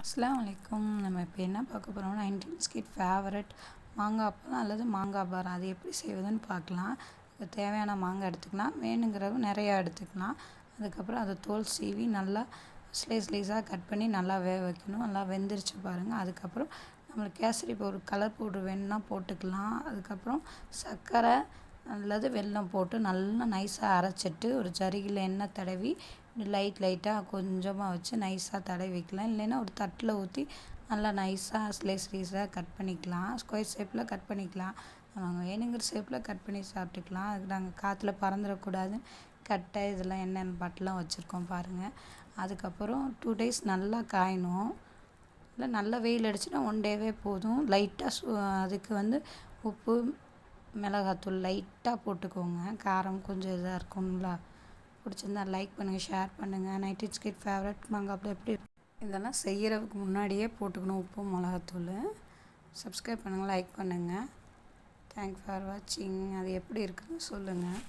அஸ்லாம் அலைக்கும் நம்ம இப்போ என்ன பார்க்க போகிறோம்னா நைன்டீன் ஸ்கிட் ஃபேவரட் மாங்காய் அப்பளம் அல்லது மாங்காய் பாரம் அது எப்படி செய்வதுன்னு பார்க்கலாம். இதுக்கு தேவையான மாங்காய் எடுத்துக்கலாம். வேணுங்கிறவங்க நிறையா எடுத்துக்கலாம். அதுக்கப்புறம் அதை தோல் சீவி நல்லா ஸ்லைஸ் ஸ்லைஸாக கட் பண்ணி நல்லா வேக வைக்கணும். நல்லா வெந்துருச்சு பாருங்கள் அதுக்கப்புறம் நம்மளுக்கு கேசரி பவுடர் கலர் பவுடர் வேணும்னா போட்டுக்கலாம். அதுக்கப்புறம் சர்க்கரை அல்லது வெல்லம் போட்டு நல்லா நைஸாக அரைச்சிட்டு ஒரு ஜரிகையில் எண்ணெய் தடவி லைட் லைட்டாக கொஞ்சமாக வச்சு நைஸாக தடவி வைக்கலாம். இல்லைன்னா ஒரு தட்டில் ஊற்றி நல்லா நைஸாக ஸ்லைஸ் ஸ்லைஸாக கட் பண்ணிக்கலாம். ஸ்கொயர் ஷேப்பில் கட் பண்ணிக்கலாம். அவங்க வேணுங்கிற ஷேப்பில் கட் பண்ணி சாப்பிட்டுக்கலாம். அதுக்கு நாங்கள் காற்றுல பறந்துடக்கூடாது. கட்டை இதெல்லாம் என்னென்ன பாட்டெலாம் வச்சுருக்கோம் பாருங்கள் அதுக்கப்புறம் டூ டேஸ் நல்லா காயணும். இல்லை நல்லா வெயில் அடிச்சுன்னா ஒன் டேவே போதும். லைட்டாக சு அதுக்கு வந்து உப்பு மிளகாத்தூள் லைட்டாக போட்டுக்கோங்க. காரம் கொஞ்சம் இதாக இருக்கும்ல. பிடிச்சிருந்தா லைக் பண்ணுங்கள் ஷேர் பண்ணுங்கள் நைட் இட்ஸ் கிட் ஃபேவரட் மாங்காப்பில் எப்படி இதெல்லாம் செய்கிறதுக்கு முன்னாடியே போட்டுக்கணும் உப்பு மிளகாத்தூள். சப்ஸ்கிரைப் பண்ணுங்கள் லைக் பண்ணுங்கள் தேங்க் ஃபார் வாட்சிங் அது எப்படி இருக்குதுன்னு சொல்லுங்கள்